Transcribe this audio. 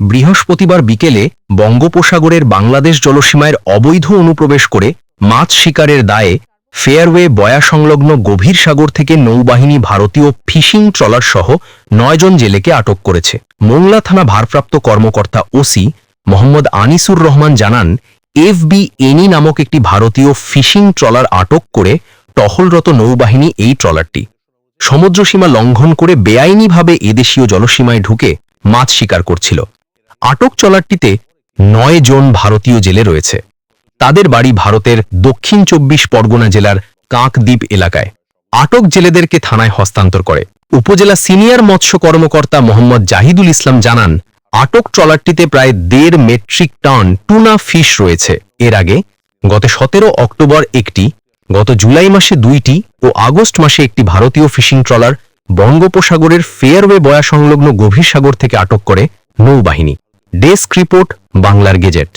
বৃহস্পতিবার বিকেলে বঙ্গোপসাগরের বাংলাদেশ জলসীমায় অবৈধ অনুপ্রবেশ করে মাছ শিকারের দায়ে ফেয়ারওয়ে বয়া সংলগ্ন গভীর সাগর থেকে নৌবাহিনী ভারতীয় ফিশিং ট্রলার সহ নয়জন জেলেকে আটক করেছে। মোংলা থানা ভারপ্রাপ্ত কর্মকর্তা ওসি মোহাম্মদ আনিসুর রহমান জানান এফবি এনি নামক একটি ভারতীয় ফিশিং ট্রলার আটক করে টহলরত নৌবাহিনী এই ট্রলারটি। সমুদ্রসীমা লঙ্ঘন করে বেআইনিভাবে এদেশীয় জলসীমায় ঢুকে মাছ শিকার করছিল। আটক ট্রলারটিতে নয় জন ভারতীয় জেলে রয়েছে। তাদের বাড়ি ভারতের দক্ষিণ চব্বিশ পরগনা জেলার কাঁকদ্বীপ এলাকায়। আটক জেলেদেরকে থানায় হস্তান্তর করে। উপজেলা সিনিয়র মৎস্য কর্মকর্তা মোহাম্মদ জাহিদুল ইসলাম জানান, আটক ট্রলারটিতে প্রায় দেড় মেট্রিক টন টুনা ফিশ রয়েছে। এর আগে গত সতেরো অক্টোবর একটি, গত জুলাই মাসে দুইটি ও আগস্ট মাসে একটি ভারতীয় ফিশিং ট্রলার বঙ্গোপসাগরের ফেয়ারওয়ে বয়া সংলগ্ন গভীর সাগর থেকে আটক করে নৌবাহিনী। ডেস্ক রিপোর্ট বাংলার গেজেট।